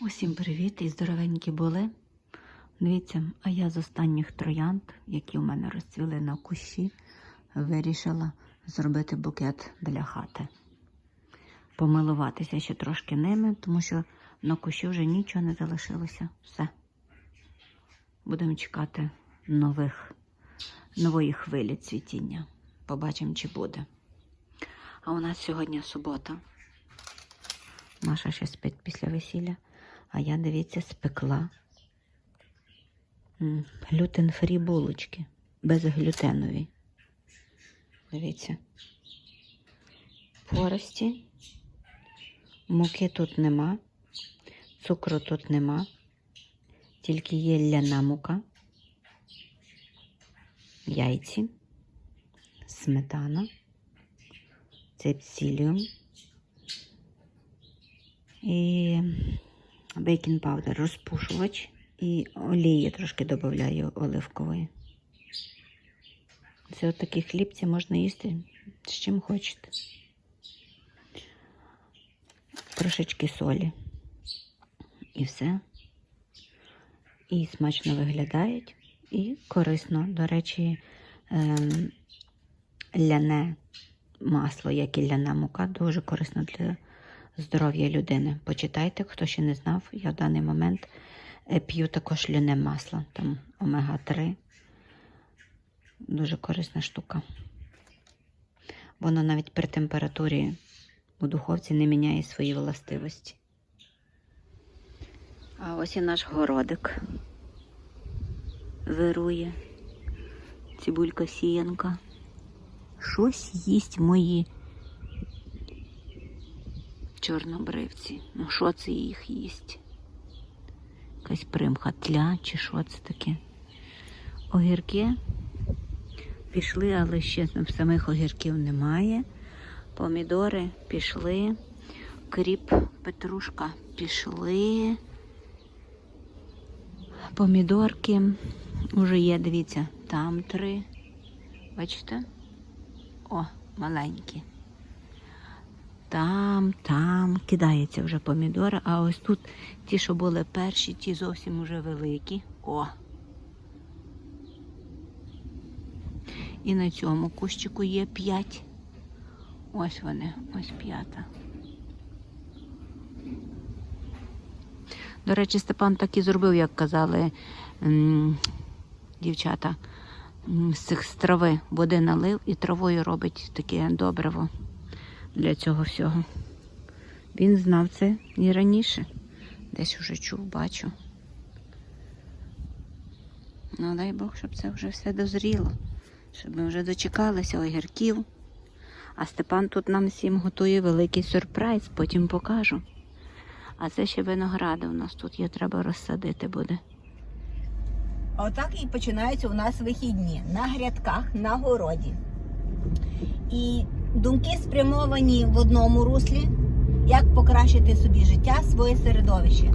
Усім привіт і здоровенькі були. Дивіться, а я з останніх троянд, які у мене розцвіли на кущі, вирішила зробити букет для хати. Помилуватися ще трошки ними, тому що на кущі вже нічого не залишилося. Все. Будемо чекати нових, нової хвилі цвітіння. Побачимо, чи буде. А у нас сьогодні субота. Маша ще спить після весілля. А я, дивіться, спекла. Глютен-фрі булочки, безглютенові. Дивіться. Порості. Муки тут нема, цукру тут нема, тільки є ляна мука, яйці, сметана, цепсіліум. І бейкінг паудер, розпушувач і олії трошки додаю оливкової. Це от такі хлібці можна їсти з чим хочете. Трошечки солі. І все. І смачно виглядають, і корисно. До речі, ем, ляне масло, як і ляна мука, дуже корисно для здоров'я людини. Почитайте, хто ще не знав, я в даний момент е, п'ю також ляне масло, там омега-3. Дуже корисна штука. Воно навіть при температурі у духовці не міняє свої властивості. А ось і наш городик вирує. Цибулька сіянка. Щось їсть мої чорнобривці. Ну, що це їх їсть? Якась примха тля чи що це таке? Огірки пішли, але ще самих огірків немає. Помідори пішли, кріп, петрушка пішли. Помідорки вже є, дивіться, там три. Бачите? О, маленькі. Там, там кидається вже помідори, а ось тут ті, що були перші, ті зовсім уже великі. О! І на цьому кущику є п'ять. Ось вони, ось п'ята. До речі, Степан так і зробив, як казали дівчата. З цих з трави води налив і травою робить таке добриво для цього всього. Він знав це і раніше. Десь уже чув, бачу. Ну, дай Бог, щоб це вже все дозріло, щоб ми вже дочекалися огірків. А Степан тут нам всім готує великий сюрприз, потім покажу. А це ще виногради у нас тут є, треба розсадити буде. Отак і починаються у нас вихідні на грядках, на городі. І думки спрямовані в одному руслі, як покращити собі життя, своє середовище.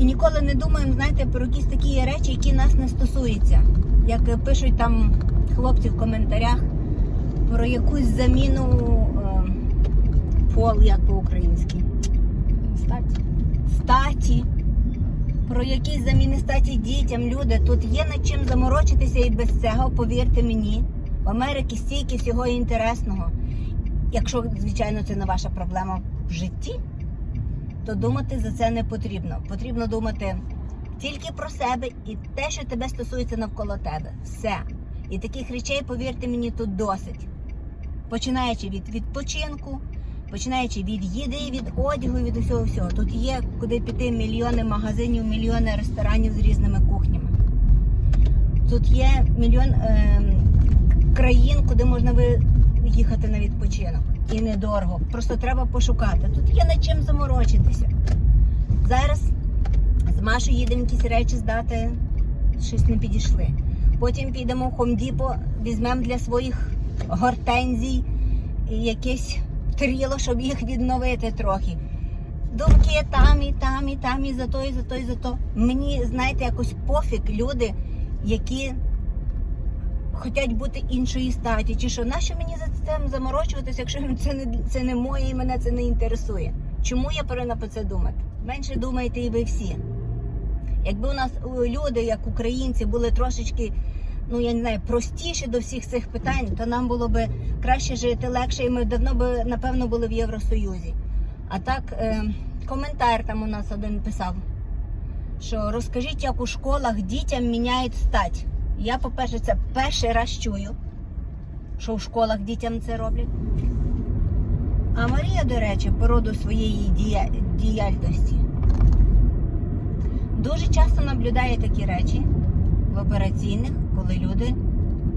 І ніколи не думаємо, знаєте, про якісь такі речі, які нас не стосуються. Як пишуть там хлопці в коментарях про якусь заміну е, пол, як по-українськи. Статі. Статі про якісь заміни статі дітям, люди. Тут є над чим заморочитися і без цього, повірте мені. В Америці стільки всього інтересного. Якщо, звичайно, це не ваша проблема в житті, то думати за це не потрібно. Потрібно думати тільки про себе і те, що тебе стосується навколо тебе. Все. І таких речей, повірте мені, тут досить. Починаючи від відпочинку, починаючи від їди, від одягу, від усього всього. Тут є куди піти мільйони магазинів, мільйони ресторанів з різними кухнями. Тут є мільйон е, країн, куди можна виїхати на відпочинок. І недорого. Просто треба пошукати. Тут є над чим заморочитися. Зараз з Машою їдемо якісь речі здати, щось не підійшли. Потім підемо в Хомдіпо, візьмемо для своїх гортензій якесь тріло, щоб їх відновити трохи. Думки там, і там, і там, і за то, і за то, і за то. Мені, знаєте, якось пофіг люди, які хочуть бути іншої статі. Чи що, нащо мені за цим заморочуватися, якщо це не, це не моє і мене це не інтересує? Чому я повинна про це думати? Менше думайте і ви всі. Якби у нас люди, як українці, були трошечки, ну я не знаю, простіші до всіх цих питань, то нам було би краще жити, легше, і ми давно би, напевно, були в Євросоюзі. А так, е, коментар там у нас один писав, що розкажіть, як у школах дітям міняють стать. Я, по-перше, це перший раз чую, що в школах дітям це роблять. А Марія, до речі, по роду своєї дія... діяльності дуже часто наблюдає такі речі в операційних, коли люди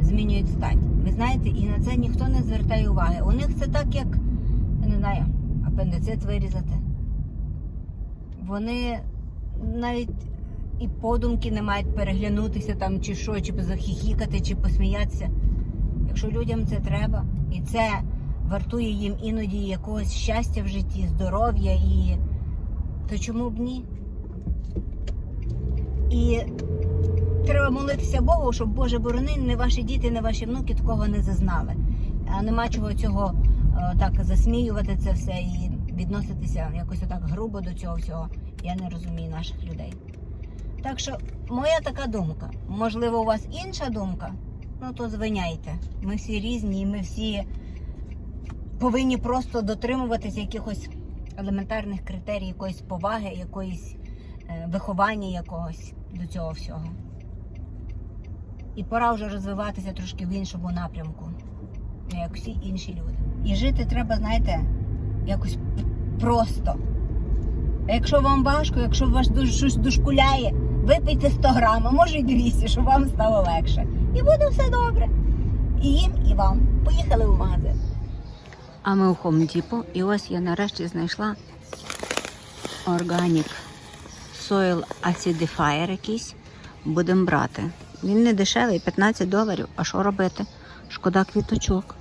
змінюють стать. Ви знаєте, і на це ніхто не звертає уваги. У них це так, як я не знаю, апендицит вирізати. Вони навіть і подумки не мають переглянутися там, чи що, чи захихікати, чи посміятися. Якщо людям це треба, і це вартує їм іноді якогось щастя в житті, здоров'я і то чому б ні? І треба молитися Богу, щоб Боже борони, не ваші діти, не ваші внуки такого не зазнали. А нема чого цього е, так засміювати це все і відноситися якось отак грубо до цього всього. Я не розумію наших людей. Так що моя така думка. Можливо, у вас інша думка, ну то звиняйте. Ми всі різні, і ми всі повинні просто дотримуватися якихось елементарних критерій, якоїсь поваги, якоїсь е, виховання якогось до цього всього. І пора вже розвиватися трошки в іншому напрямку, не як всі інші люди. І жити треба, знаєте, якось просто. А якщо вам важко, якщо вас щось дошкуляє, випийте 100 грам, а може й 200, щоб вам стало легше. І буде все добре. І їм, і вам. Поїхали в магазин. А ми у Depot, і ось я нарешті знайшла Organic Soil Acidifier якийсь. Будемо брати. Він не дешевий, 15 доларів. А що робити? Шкода квіточок.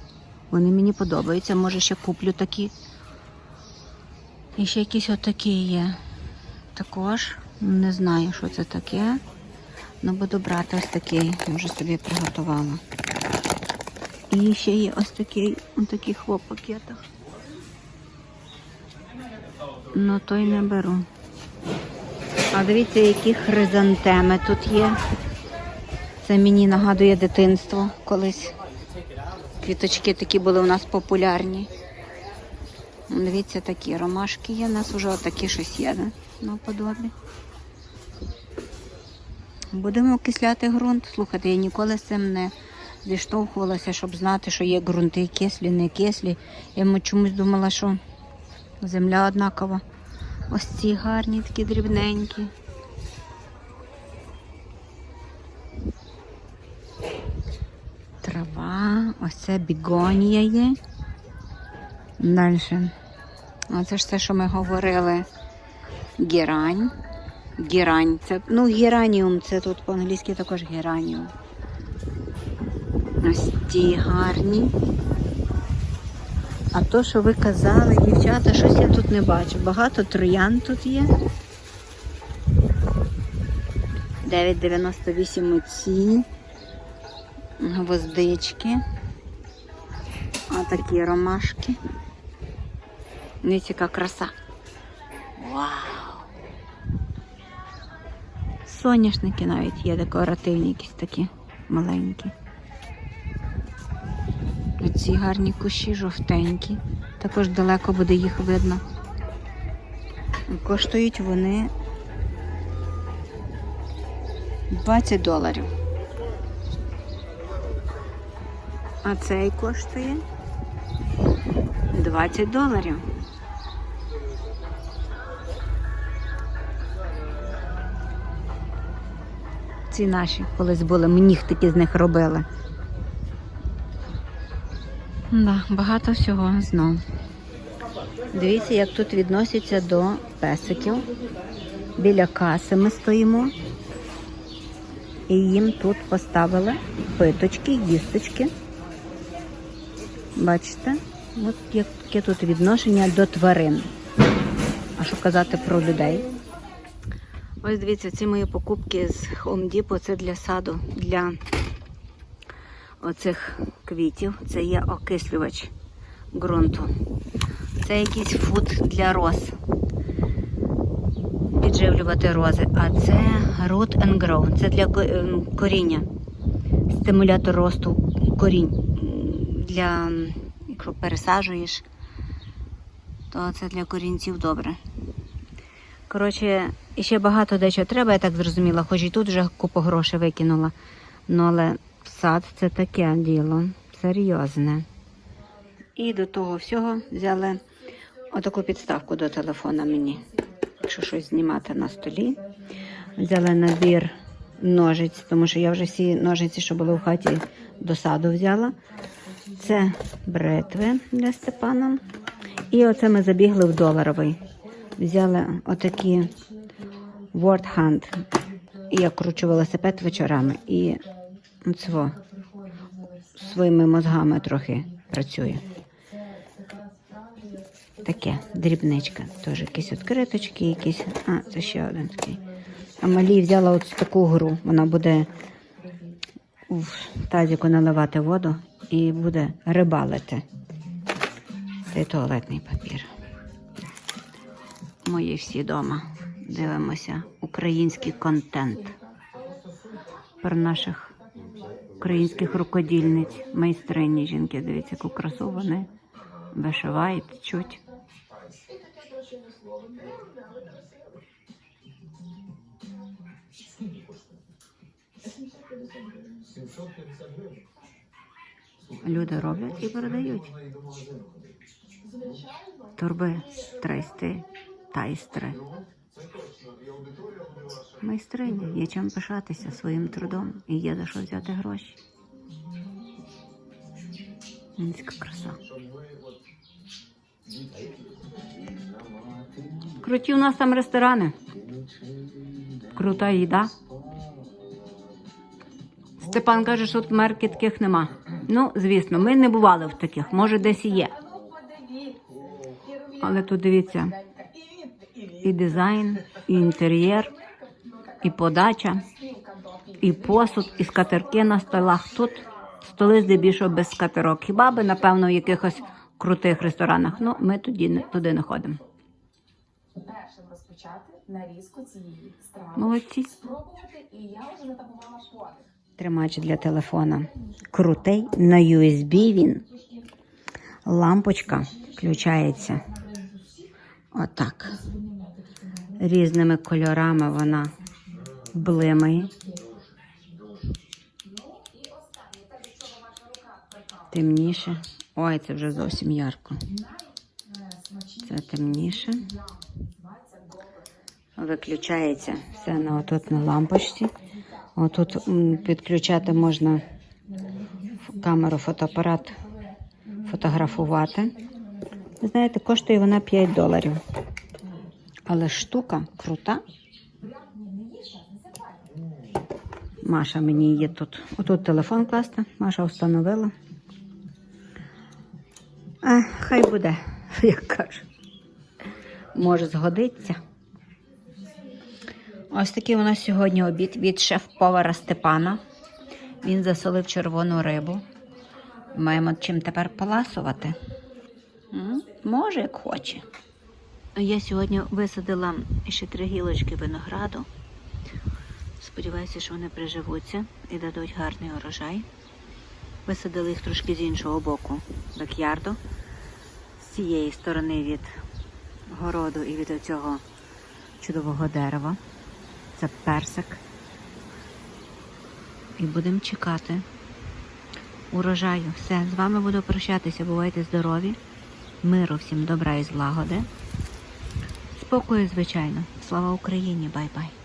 Вони мені подобаються. Може ще куплю такі. І ще якісь отакі є. Також не знаю, що це таке. Ну буду брати ось такий. Може собі приготувала. І ще є ось такий, ось такий хлоп пакетах. Ну той не беру. А дивіться, які хризантеми тут є. Це мені нагадує дитинство колись. Квіточки такі були у нас популярні. Дивіться, такі ромашки є. У нас вже отакі щось є да? на подобі. Будемо окисляти ґрунт. Слухайте, я ніколи з цим не зіштовхувалася, щоб знати, що є ґрунти кислі, не кислі. Я чомусь думала, що земля однакова. Ось ці гарні, такі дрібненькі. Трава, ось це бігонія є. Далі. Оце ж те, що ми говорили. Герань. Герань. Це, ну, гераніум, це тут по-англійськи також гераніум. Ось ті гарні. А то, що ви казали, дівчата, щось я тут не бачу. Багато троян тут є. 9,98 оці. Гвоздички. А такі ромашки. Дивіться, яка краса. Вау! Соняшники навіть є декоративні, якісь такі маленькі. Оці гарні кущі жовтенькі. Також далеко буде їх видно. Коштують вони 20 доларів. А цей коштує 20 доларів. Ці наші колись були, ми нігтики з них робили. Да, багато всього знов. Дивіться, як тут відносяться до песиків. Біля каси ми стоїмо. І їм тут поставили питочки, їсточки. Бачите? От яке тут відношення до тварин. А що казати про людей? Ось дивіться, ці мої покупки з Home Depot, це для саду, для оцих квітів. Це є окислювач ґрунту. Це якийсь фуд для роз. Підживлювати рози. А це root and grow. Це для ем, коріння. Стимулятор росту корінь. Для, якщо пересаджуєш, то це для корінців добре. Коротше, і ще багато дечого треба, я так зрозуміла, хоч і тут вже купу грошей викинула. Ну, але сад це таке діло, серйозне. І до того всього взяли отаку підставку до телефона мені, якщо щось знімати на столі. Взяли набір ножиць, тому що я вже всі ножиці, що були в хаті, до саду взяла. Це бритви для Степана. І оце ми забігли в доларовий. Взяли отакі Word Hand. І я кручу велосипед вечорами. І цього своїми мозгами трохи працюю. Таке, дрібничка. Теж якісь відкриточки, якісь. А, це ще один такий. А малі взяла ось таку гру. Вона буде в тазіку наливати воду і буде рибалити. Цей туалетний папір. Мої всі вдома. Дивимося український контент про наших українських рукодільниць, майстрині жінки. Дивіться, яку красу вони вишивають, чуть. Люди роблять і продають. Торби, трейсти, тайстри. Майстрині, є чим пишатися своїм трудом і є за що взяти гроші. Низька краса. Круті у нас там ресторани. Крута їда. Степан каже, що тут мерки таких нема. Ну, звісно, ми не бували в таких, може десь і є. Але тут дивіться, і дизайн, і інтер'єр, і подача, і посуд, і скатерки на столах. Тут столи здебільшого без скатерок. Хіба би, напевно, в якихось крутих ресторанах. Ну, ми не, туди не ходимо. першим розпочати нарізку цієї страви. Молодці. Спробувати, і я вже затамувала подих. Тримач для телефона. Крутий на USB він. Лампочка включається. Отак. Різними кольорами вона блимає. Темніше. Ой, це вже зовсім ярко. Це темніше. Виключається все на отут на лампочці. Отут підключати можна камеру, фотоапарат, фотографувати. Знаєте, коштує вона 5 доларів. Але штука крута. Маша мені є тут. Отут телефон класти. Маша встановила. А, хай буде, як кажу. Може, згодиться. Ось такий у нас сьогодні обід від шеф-повара Степана. Він засолив червону рибу. Маємо чим тепер поласувати. Може, як хоче. Я сьогодні висадила ще три гілочки винограду. Сподіваюся, що вони приживуться і дадуть гарний урожай. Висадили їх трошки з іншого боку бекярду, з цієї сторони від городу і від цього чудового дерева. Це персик. І будемо чекати урожаю. Все, з вами буду прощатися. Бувайте здорові, миру всім добра і злагоди. Спокою, звичайно. Слава Україні! Бай-бай!